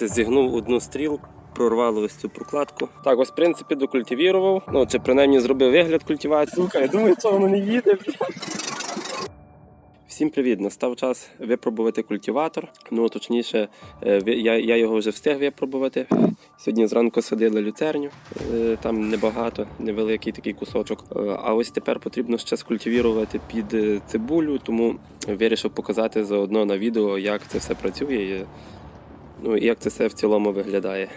Зігнув одну стріл, прорвало ось цю прокладку. Так, ось в принципі докультивірував. Ну, чи принаймні зробив вигляд культивації. Сука, я думаю, воно не їде. Всім привіт! Настав час випробувати культиватор. Ну, точніше, е, я, я його вже встиг випробувати. Сьогодні зранку садили люцерню, е, там небагато, невеликий такий кусочок. Е, А ось тепер потрібно ще скультивірувати під цибулю, тому вирішив показати заодно на відео, як це все працює. Ну і як це все в цілому виглядає.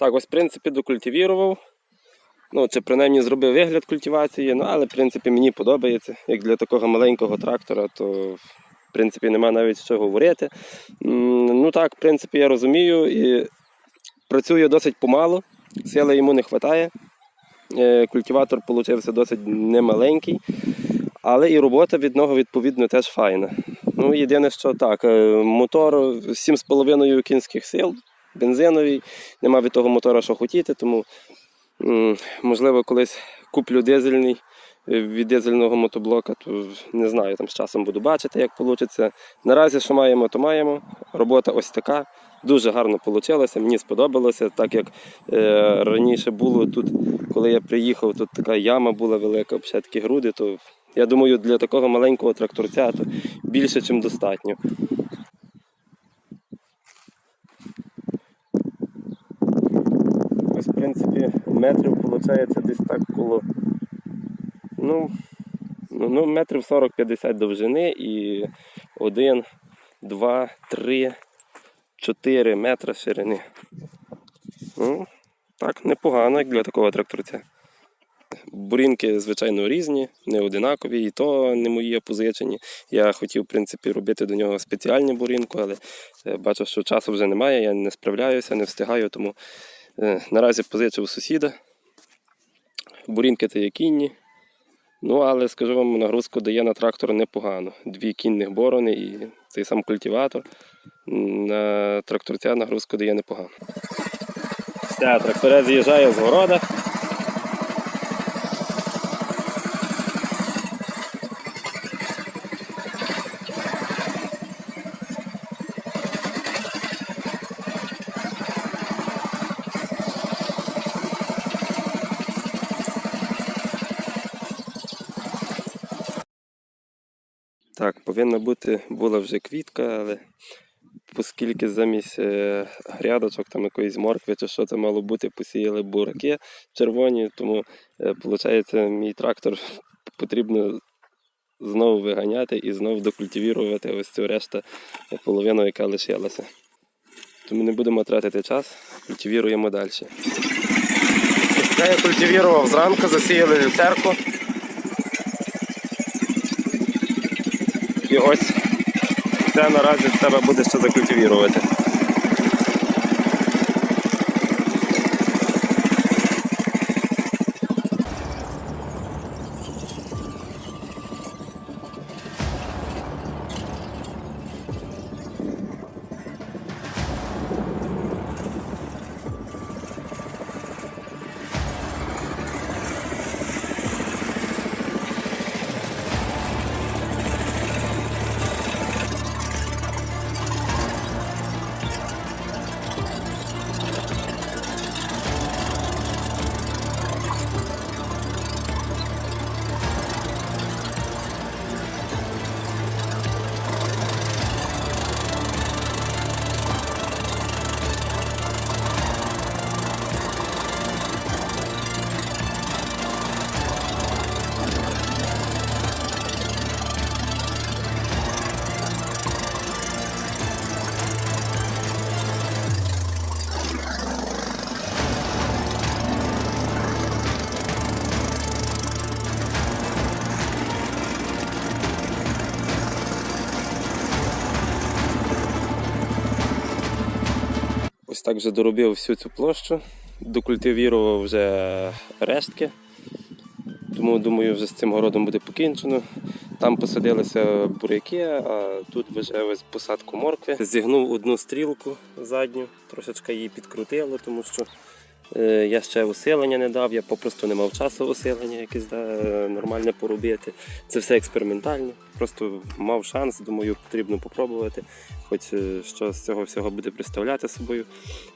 Так, ось в принципі докультивірував. Ну, чи принаймні зробив вигляд культивації, ну але в принципі мені подобається. Як для такого маленького трактора, то в принципі нема навіть що говорити. Ну так, в принципі, я розумію і працює досить помало, сили йому не вистачає. Культиватор получився досить немаленький, але і робота від нього відповідно теж файна. Ну, єдине, що так, е, мотор 7,5 кінських сил, бензиновий, нема від того мотора, що хотіти, тому можливо колись куплю дизельний е, від дизельного мотоблока, то не знаю, там з часом буду бачити, як вийде. Наразі, що маємо, то маємо. Робота ось така. Дуже гарно вийшло, мені сподобалося, так як е, раніше було тут, коли я приїхав, тут така яма була велика, взагалі такі груди, то я думаю, для такого маленького тракторця то більше, ніж достатньо. Ось, в принципі, метрів виходить десь так коло. Ну, ну, метрів 40-50 довжини і 1, 2, 3, 4 метри ширини. Ну, так, непогано, як для такого тракторця. Бурінки, звичайно, різні, не одинакові, і то не мої опозичені. Я хотів, в принципі, робити до нього спеціальну бурінку, але е, бачу, що часу вже немає, я не справляюся, не встигаю, тому наразі позичив у сусіда. Бурінки це є кінні. Ну, але скажу вам, нагрузку дає на трактор непогано. Дві кінних борони і цей сам культиватор. На тракторця нагрузку дає непогано. Все, тракторець з'їжджає з города. Так, повинна бути, була вже квітка, але оскільки замість е, грядочок там якоїсь моркви чи що це мало бути, посіяли бураки червоні, тому виходить, мій трактор потрібно знову виганяти і знову докультивірувати ось цю решту половину, яка лишилася. Тому не будемо тратити час, культивіруємо далі. Це я культивірував зранку, засіяли люцерку. І ось це наразі треба буде ще закультивірувати. Ось так доробив всю цю площу, докультивірував вже рештки. Тому думаю, вже з цим городом буде покінчено. Там посадилися буряки, а тут вже посадку моркви. Зігнув одну стрілку задню, трошечки її підкрутило, тому що я ще усилення не дав, я попросту не мав часу усилення якесь да, е, нормальне поробити. Це все експериментально. Просто мав шанс, думаю, потрібно попробувати, хоч е, що з цього всього буде представляти собою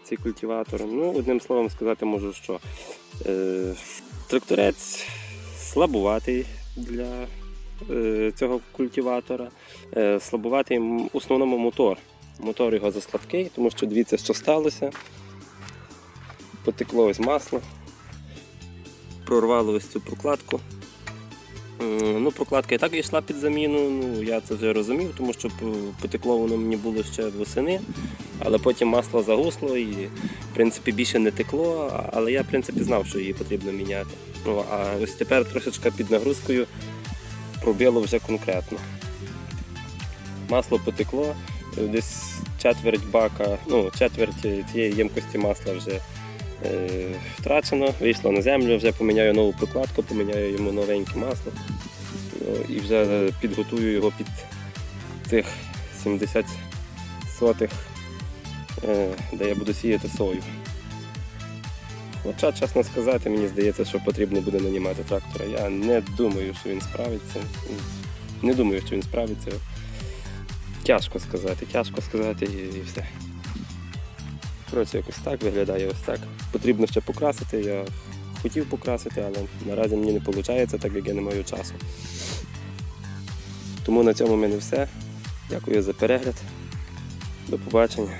цей культиватор. Ну, одним словом сказати можу, що е, тракторець слабуватий для е, цього культиватора. Е, слабуватий в основному мотор. Мотор його заслабкий, тому що дивіться, що сталося. Потекло ось масло, прорвало ось цю прокладку. Ну, прокладка і так йшла під заміну, ну я це вже розумів, тому що потекло воно мені було ще восени, але потім масло загусло і в принципі більше не текло, але я в принципі знав, що її потрібно міняти. Ну, а ось тепер трошечки під нагрузкою пробило вже конкретно. Масло потекло, десь четверть бака, ну, четверть цієї ємкості масла вже втрачено, вийшло на землю, вже поміняю нову прокладку, поміняю йому новеньке масло Ну, і вже підготую його під цих 70 сотих, е, де я буду сіяти сою. Хоча, чесно сказати, мені здається, що потрібно буде нанімати трактора. Я не думаю, що він справиться. Не думаю, що він справиться. Тяжко сказати, тяжко сказати і, і все. Коротше, якось так виглядає ось так. Потрібно ще покрасити. Я хотів покрасити, але наразі мені не виходить, так як я не маю часу. Тому на цьому в мене все. Дякую за перегляд. До побачення.